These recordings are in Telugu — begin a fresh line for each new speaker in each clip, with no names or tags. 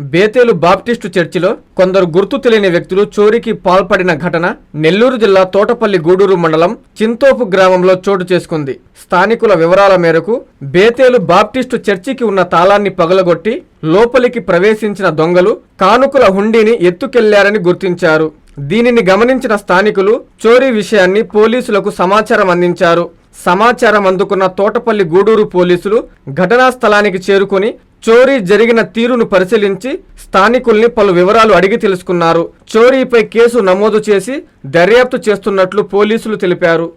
బేతేలు బాప్టిస్టు చర్చిలో కొందరు గుర్తు తెలియని వ్యక్తులు చోరీకి పాల్పడిన ఘటన నెల్లూరు జిల్లా తోటపల్లి గూడూరు మండలం చింతోపు గ్రామంలో చోటు చేసుకుంది. స్థానికుల వివరాల మేరకు బేతేలు బాప్టిస్టు చర్చికి ఉన్న తాళాన్ని పగలగొట్టి లోపలికి ప్రవేశించిన దొంగలు కానుకల హుండీని ఎత్తుకెళ్ళారని గుర్తించారు. దీనిని గమనించిన స్థానికులు చోరీ విషయాన్ని పోలీసులకు సమాచారం అందించారు. సమాచారం అందుకున్న తోటపల్లి గూడూరు పోలీసులు ఘటనా స్థలానికి చేరుకుని చోరీ జరిగిన తీరును పరిశీలించి స్థానికుల్ని పలు వివరాలు అడిగి తెలుసుకున్నారు. చోరీపై కేసు నమోదు చేసి దర్యాప్తు చేస్తున్నట్లు పోలీసులు తెలిపారు.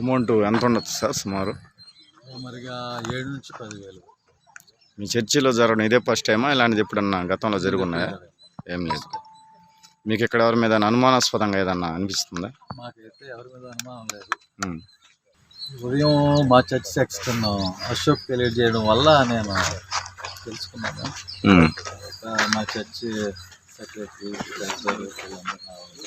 అమౌంట్ ఎంత ఉండొచ్చు సార్ సుమారు?
మరిగా ఏడు నుంచి పదివేలు.
మీ చర్చిలో జరగడం ఇదే ఫస్ట్ టైమా? ఇలాంటిది ఎప్పుడన్నా గతంలో జరుగున్నాయా ఏం లేదు. మీకు ఇక్కడ ఎవరి మీద అనుమానాస్పదంగా ఏదన్నా అనిపిస్తుందా
మాకైతే ఎవరి మీద అనుమానం లేదు
ఉమ్.
ఉదయం మా చర్చ్ సెక్స్టన్ అశోక్ తెలియజేయడం వల్ల నేను తెలుసుకున్నాను
ఉమ్.
ఆ, మా చర్చి సెక్రటరీ వీళ్ళందరూ రావాలి.